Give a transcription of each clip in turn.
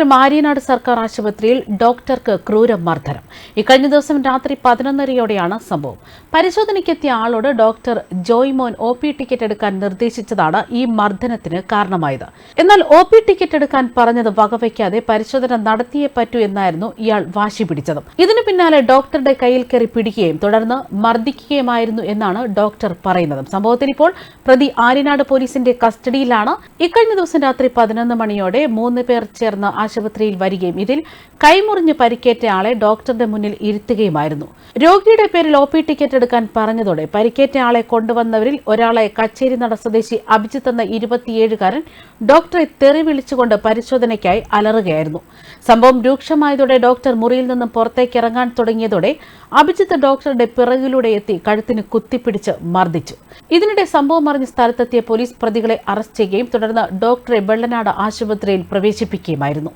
തിരുവനന്തപുരം ആര്യനാട് സർക്കാർ ആശുപത്രിയിൽ ഡോക്ടർക്ക് ക്രൂര ക്രൂരമർദ്ദനം. ഇക്കഴിഞ്ഞ ദിവസം രാത്രി പതിനൊന്നരയോടെയാണ് സംഭവം. പരിശോധനയ്ക്കെത്തിയ ആളോട് doctor Joymon O P ticket എടുക്കാൻ നിർദ്ദേശിച്ചതാണ് ഈ മർദ്ദനത്തിന് കാരണമായത്. എന്നാൽ ഒ പി ടിക്കറ്റ് എടുക്കാൻ പറഞ്ഞത് വകവയ്ക്കാതെ പരിശോധന നടത്തിയേ പറ്റൂ എന്നായിരുന്നു ഇയാൾ വാശി പിടിച്ചത്. ഇതിനു പിന്നാലെ ഡോക്ടറുടെ കയ്യിൽ കയറി പിടിക്കുകയും തുടർന്ന് മർദ്ദിക്കുകയുമായിരുന്നു എന്നാണ് ഡോക്ടർ പറയുന്നത്. സംഭവത്തിൽ ഇപ്പോൾ പ്രതി ആര്യനാട് പോലീസിന്റെ കസ്റ്റഡിയിലാണ്. ഇക്കഴിഞ്ഞ ദിവസം രാത്രി പതിനൊന്ന് മണിയോടെ മൂന്ന് പേർ ചേർന്ന് ആശുപത്രിയിൽ വരികയും ഇതിൽ കൈമുറിഞ്ഞ് പരിക്കേറ്റ ആളെ ഡോക്ടറുടെ മുന്നിൽ ഇരുത്തുകയുമായിരുന്നു. രോഗിയുടെ പേരിൽ ഒ പി ടിക്കറ്റ് എടുക്കാൻ പറഞ്ഞതോടെ പരിക്കേറ്റ ആളെ കൊണ്ടുവന്നവരിൽ ഒരാളെ കച്ചേരി നട സ്വദേശി അഭിജിത്ത് എന്ന ഇരുപത്തിയേഴുകാരൻ ഡോക്ടറെ തെറി വിളിച്ചുകൊണ്ട് പരിശോധനയ്ക്കായി അലറുകയായിരുന്നു. സംഭവം രൂക്ഷമായതോടെ ഡോക്ടർ മുറിയിൽ നിന്നും പുറത്തേക്ക് ഇറങ്ങാൻ തുടങ്ങിയതോടെ അഭിജിത്ത് ഡോക്ടറുടെ പിറകിലൂടെ എത്തി കഴുത്തിന് കുത്തിപ്പിടിച്ച് മർദ്ദിച്ചു. ഇതിനിടെ സംഭവം അറിഞ്ഞ സ്ഥലത്തെത്തിയ പോലീസ് പ്രതികളെ അറസ്റ്റ് ചെയ്യുകയും തുടർന്ന് ഡോക്ടറെ വെള്ളനാട് ആശുപത്രിയിൽ പ്രവേശിപ്പിക്കുകയുമായിരുന്നു.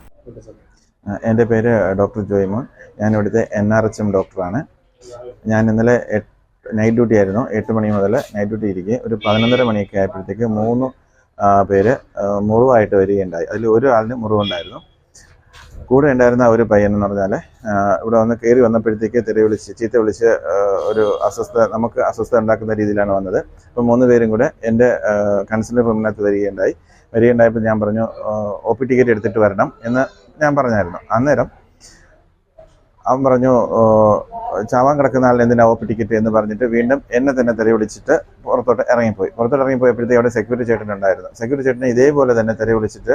എന്റെ പേര് ഡോക്ടർ ജോയ്മോൻ. ഞാൻ ഇവിടുത്തെ എൻ ആർ എച്ച് എം ഡോക്ടറാണ്. ഞാൻ ഇന്നലെ നൈറ്റ് ഡ്യൂട്ടി ആയിരുന്നു. എട്ട് മണി മുതൽ നൈറ്റ് ഡ്യൂട്ടി ഇരിക്കുകയും ഒരു പതിനൊന്നര മണിയൊക്കെ ആയപ്പോഴത്തേക്ക് മൂന്ന് പേര് മുറിവായിട്ട് വരികയുണ്ടായി. അതിൽ ഒരു ആളിന് മുറിവുണ്ടായിരുന്നു. കൂടെ ഉണ്ടായിരുന്ന ഒരു പയ്യൻ എന്ന് പറഞ്ഞാൽ ഇവിടെ വന്ന് കയറി വന്നപ്പോഴത്തേക്ക് തെറി വിളിച്ച് ചീത്ത വിളിച്ച് ഒരു അസ്വസ്ഥ നമുക്ക് അസ്വസ്ഥത ഉണ്ടാക്കുന്ന രീതിയിലാണ് വന്നത്. അപ്പോൾ മൂന്ന് പേരും കൂടെ എന്റെ കൺസിലർ റൂമിനകത്ത് വരികയുണ്ടായി. വരികയുണ്ടായപ്പോൾ ഞാൻ പറഞ്ഞു ഒ പി ടിക്കറ്റ് എടുത്തിട്ട് വരണം എന്ന് ഞാൻ പറഞ്ഞായിരുന്നു. അന്നേരം അവൻ പറഞ്ഞു "ഓ, ചാവാൻ കിടക്കുന്ന ആളിന് എന്തിനാ ഓപ്പി ടിക്കറ്റ് എന്ന് പറഞ്ഞിട്ട് വീണ്ടും എന്നെ തന്നെ തെറി വിളിച്ചിട്ട് പുറത്തോട്ട് ഇറങ്ങിപ്പോയി. പുറത്തോട്ട് ഇറങ്ങിപ്പോയപ്പോഴത്തേക്ക് അവിടെ സെക്യൂരിറ്റി ചേട്ടൻ ഉണ്ടായിരുന്നു. സെക്യൂരിറ്റി ചേട്ടനെ ഇതേപോലെ തന്നെ തെറി വിളിച്ചിട്ട്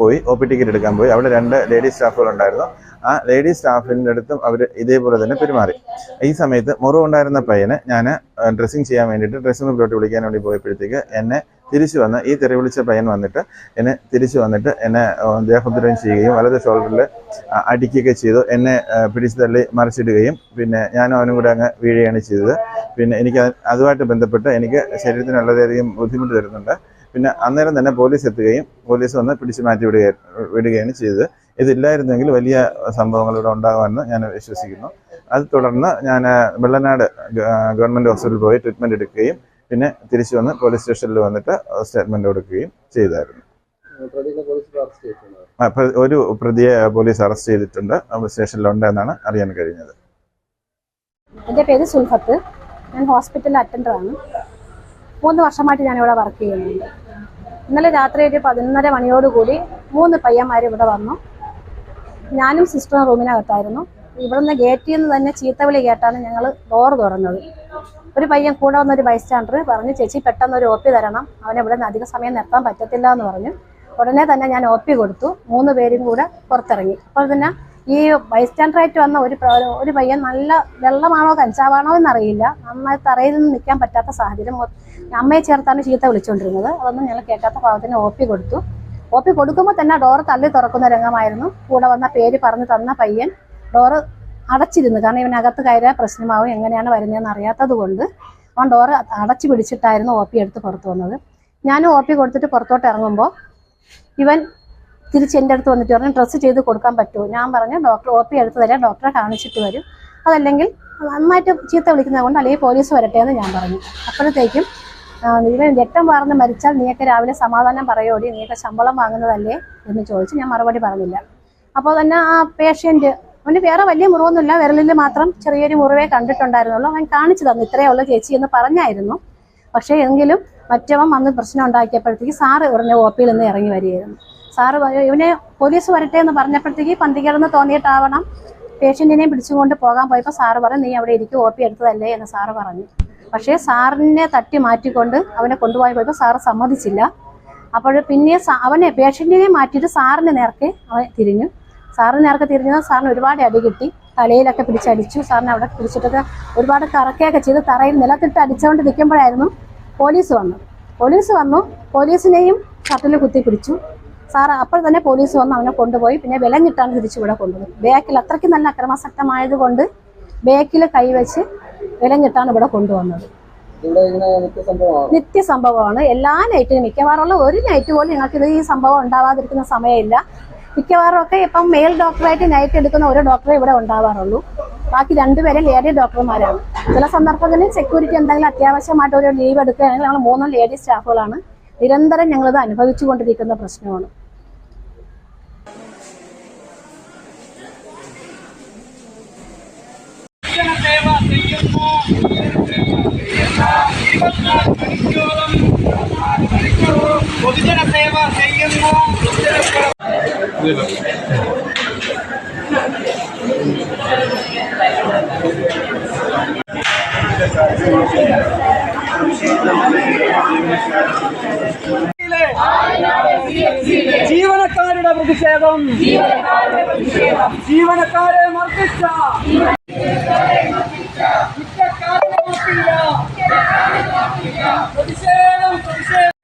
പോയി ഒ പി ടിക്കറ്റ് എടുക്കാൻ പോയി. അവിടെ രണ്ട് ലേഡി സ്റ്റാഫുകൾ ഉണ്ടായിരുന്നു. ആ ലേഡി സ്റ്റാഫിന്റെ അടുത്തും അവർ ഇതേപോലെ തന്നെ പെരുമാറി. ഈ സമയത്ത് മുറിവുണ്ടായിരുന്ന പയ്യനെ ഞാൻ ഡ്രസ്സിങ് ചെയ്യാൻ വേണ്ടിയിട്ട് ഡ്രസ്സിംഗ് റൂമിലോട്ട് വിളിക്കാൻ വേണ്ടി പോയപ്പോഴത്തേക്ക് എന്നെ തിരിച്ചു വന്ന് ഈ തെറി വിളിച്ച പയ്യൻ വന്നിട്ട് എന്നെ തിരിച്ചു വന്നിട്ട് എന്നെ ദേഹോദ്രവം ചെയ്യുകയും വലത് ഷോൾഡറിൽ അടിക്കുകയൊക്കെ ചെയ്തു. എന്നെ പിടിച്ചു തള്ളി മറിച്ചിടുകയും പിന്നെ ഞാനും അവനും കൂടെ അങ്ങ് വീഴുകയാണ് ചെയ്തത്. പിന്നെ എനിക്ക് അത് അതുമായിട്ട് ബന്ധപ്പെട്ട് എനിക്ക് ശരീരത്തിന് വളരെയധികം ബുദ്ധിമുട്ട് തരുന്നുണ്ട്. പിന്നെ അന്നേരം തന്നെ പോലീസ് എത്തുകയും പോലീസ് വന്ന് പിടിച്ചു മാറ്റി വിടുക വിടുകയാണ് ചെയ്തത്. ഇതില്ലായിരുന്നെങ്കിൽ വലിയ സംഭവങ്ങൾ ഇവിടെ ഉണ്ടാകുമെന്ന് ഞാൻ വിശ്വസിക്കുന്നു. അത് തുടർന്ന് ഞാൻ വെള്ളനാട് ഗവൺമെന്റ് ഹോസ്പിറ്റലിൽ പോയി ട്രീറ്റ്മെന്റ് എടുക്കുകയും പിന്നെ തിരിച്ചു വന്ന് പോലീസ് സ്റ്റേഷനിൽ വന്നിട്ട് സ്റ്റേറ്റ്മെന്റ് കൊടുക്കുകയും ചെയ്തായിരുന്നു. പ്രതികളെ പോലീസ് അറസ്റ്റ് ചെയ്തിട്ടുണ്ട്? ഒരു പ്രതിയെ പോലീസ് അറസ്റ്റ് ചെയ്തിട്ടുണ്ട്. സ്റ്റേഷനിലുണ്ട് എന്നാണ് അറിയാൻ കഴിഞ്ഞത്. എന്റെ പേര് സുൽഫത്ത്. ഞാൻ ഹോസ്പിറ്റൽ അറ്റൻഡറാണ് മൂന്ന് വർഷമായിട്ട് ഞാൻ ഇവിടെ വർക്ക് ചെയ്യുന്നുണ്ട്. ഇന്നലെ രാത്രി ഒരു പതിനൊന്നര മണിയോടുകൂടി മൂന്ന് പയ്യന്മാർ ഇവിടെ വന്നു. ഞാനും സിസ്റ്ററും റൂമിനകത്തായിരുന്നു ഇവിടുന്ന് ഗേറ്റിൽ നിന്ന് തന്നെ ചീത്തവിളി കേട്ടാണ് ഞങ്ങൾ ഡോർ തുറന്നത്. ഒരു പയ്യൻ കൂടെ വന്ന ഒരു ബൈസ്റ്റാൻഡർ പറഞ്ഞു ചേച്ചി പെട്ടെന്ന് ഒരു ഒ പി തരണം. അവനെ ഇവിടെ നിന്ന് അധിക സമയം നിർത്താൻ പറ്റത്തില്ല എന്ന് പറഞ്ഞു. ഉടനെ തന്നെ ഞാൻ ഒ പി കൊടുത്തു. മൂന്ന് പേരും കൂടെ പുറത്തിറങ്ങി. അപ്പോൾ തന്നെ ഈ ബൈസ്റ്റാൻഡറായിട്ട് വന്ന ഒരു ഒരു പയ്യൻ നല്ല വെള്ളമാണോ കഞ്ചാവാണോ എന്നറിയില്ല. നന്നായി തറയിൽ നിന്ന് നിൽക്കാൻ പറ്റാത്ത സാഹചര്യം. അമ്മയെ ചേർത്താണ് ചീത്ത വിളിച്ചുകൊണ്ടിരുന്നത് അതൊന്നും ഞങ്ങൾ കേൾക്കാത്ത ഭാഗത്തിന് ഒ പി കൊടുത്തു. ഒ പി കൊടുക്കുമ്പോൾ തന്നെ ഡോർ തള്ളി തുറക്കുന്ന രംഗമായിരുന്നു. കൂടെ വന്ന പേര് പറഞ്ഞു തന്ന പയ്യൻ. ഡോറ് അടച്ചിരുന്നു. കാരണം ഇവനകത്ത് കയറിയ പ്രശ്നമാവും. എങ്ങനെയാണ് വരുന്നതെന്ന് അറിയാത്തത് കൊണ്ട് അവൻ ഡോറ് അടച്ചു പിടിച്ചിട്ടായിരുന്നു ഒ പി എടുത്ത് പുറത്തു വന്നത്. ഞാനും ഒ പി കൊടുത്തിട്ട് പുറത്തോട്ട് ഇറങ്ങുമ്പോൾ ഇവൻ തിരിച്ച് എന്റെ അടുത്ത് വന്നിട്ട് പറഞ്ഞു ഡ്രസ്സ് ചെയ്ത് കൊടുക്കാൻ പറ്റുമോ? ഞാൻ പറഞ്ഞു ഡോക്ടർ ഒ പി എടുത്ത് തരാം. ഡോക്ടറെ കാണിച്ചിട്ട് വരും. അതല്ലെങ്കിൽ നന്നായിട്ട് ചീത്ത വിളിക്കുന്നത് കൊണ്ട് അല്ലെങ്കിൽ പോലീസ് വരട്ടെ എന്ന് ഞാൻ പറഞ്ഞു. അപ്പോഴത്തേക്കും ഇവൻ രക്തം വാർന്ന് മരിച്ചാൽ നീയൊക്കെ രാവിലെ സമാധാനം പറയോടി നീയൊക്കെ ശമ്പളം വാങ്ങുന്നതല്ലേ? എന്ന് ചോദിച്ച് ഞാൻ മറുപടി പറഞ്ഞില്ല. അപ്പോൾ തന്നെ ആ പേഷ്യന്റ് അവന് വേറെ വലിയ മുറിവൊന്നുമില്ല. വിരലിൽ മാത്രം ചെറിയൊരു മുറിവേ കണ്ടിട്ടുണ്ടായിരുന്നുള്ളൂ. അവൻ കാണിച്ചു തന്നു. ഇത്രയേ ഉള്ളൂ ചേച്ചി എന്ന് പറഞ്ഞായിരുന്നു. പക്ഷേ എങ്കിലും മറ്റവൻ വന്ന് പ്രശ്നം ഉണ്ടാക്കിയപ്പോഴത്തേക്ക് സാറ് ഉടനെ ഒ പിയിൽ നിന്ന് ഇറങ്ങി വരികയായിരുന്നു. സാറ് ഇവനെ പോലീസ് വരട്ടെ എന്ന് പറഞ്ഞപ്പോഴത്തേക്ക് പന്തികേടെന്ന് തോന്നിയിട്ടാവണം പേഷ്യന്റിനെയും പിടിച്ചുകൊണ്ട് പോകാൻ പോയപ്പോൾ സാറ് പറഞ്ഞു നീ അവിടെ ഇരിക്കും ഒ പി എടുത്തതല്ലേ? എന്ന് സാറ് പറഞ്ഞു. പക്ഷേ സാറിനെ തട്ടി മാറ്റിക്കൊണ്ട് അവനെ കൊണ്ടുപോയി പോയപ്പോൾ സാറ് സമ്മതിച്ചില്ല. അപ്പോൾ പിന്നെ അവനെ പേഷ്യന്റിനെ മാറ്റിയിട്ട് സാറിന് നേർക്ക് അവൻ തിരിഞ്ഞു. സാറിന് നേരൊക്കെ തിരിഞ്ഞത് സാറിന് ഒരുപാട് അടി കിട്ടി. തലയിലൊക്കെ പിടിച്ചടിച്ചു സാറിന് അവിടെ പിടിച്ചിട്ടൊക്കെ ഒരുപാട് കറക്കുകയൊക്കെ ചെയ്ത് തറയിൽ നിലത്തിട്ട് അടിച്ചുകൊണ്ട് നിൽക്കുമ്പോഴായിരുന്നു പോലീസ് വന്നു പോലീസ് വന്നു. പോലീസിനെയും ഷട്ടിൽ കുത്തി പിടിച്ചു. സാർ അപ്പോൾ തന്നെ പോലീസ് വന്ന് അവനെ കൊണ്ടുപോയി. പിന്നെ വിലഞ്ഞിട്ടാണ് തിരിച്ചു ഇവിടെ കൊണ്ടുപോയി. ബാക്കിൽ അത്രയ്ക്ക് നല്ല അക്രമാസക്തമായത് കൊണ്ട് ബാക്കിൽ കൈവച്ച് വിലഞ്ഞിട്ടാണ് ഇവിടെ കൊണ്ടുവന്നത്. നിത്യ സംഭവമാണ് എല്ലാ നൈറ്റിനും മിക്കവാറുള്ള ഒരു നൈറ്റ് പോലും ഞങ്ങൾക്ക് ഇത് ഈ സംഭവം ഉണ്ടാവാതിരിക്കുന്ന സമയമില്ല. മിക്കവാറും ഒക്കെ ഇപ്പം മെയിൽ ഡോക്ടറായിട്ട് നൈറ്റ് എടുക്കുന്ന ഒരു ഡോക്ടറെ ഇവിടെ ഉണ്ടാവാറുള്ളൂ. ബാക്കി രണ്ടുപേരും ലേഡി ഡോക്ടർമാരാണ് ചില സന്ദർഭങ്ങളിൽ സെക്യൂരിറ്റി എന്തെങ്കിലും അത്യാവശ്യമായിട്ട് ഒരു ലീവ് എടുക്കുകയാണെങ്കിൽ നമ്മൾ മൂന്നും ലേഡി സ്റ്റാഫുകളാണ് നിരന്തരം ഞങ്ങളിത് അനുഭവിച്ചുകൊണ്ടിരിക്കുന്ന പ്രശ്നമാണ്. പൊതുജന സേവ ചെയ്യുന്നു. ജീവനക്കാരുടെ പ്രതിഷേധം. ജീവനക്കാരെ മർദ്ദിച്ച. പ്രതിഷേധം പ്രതിഷേധം.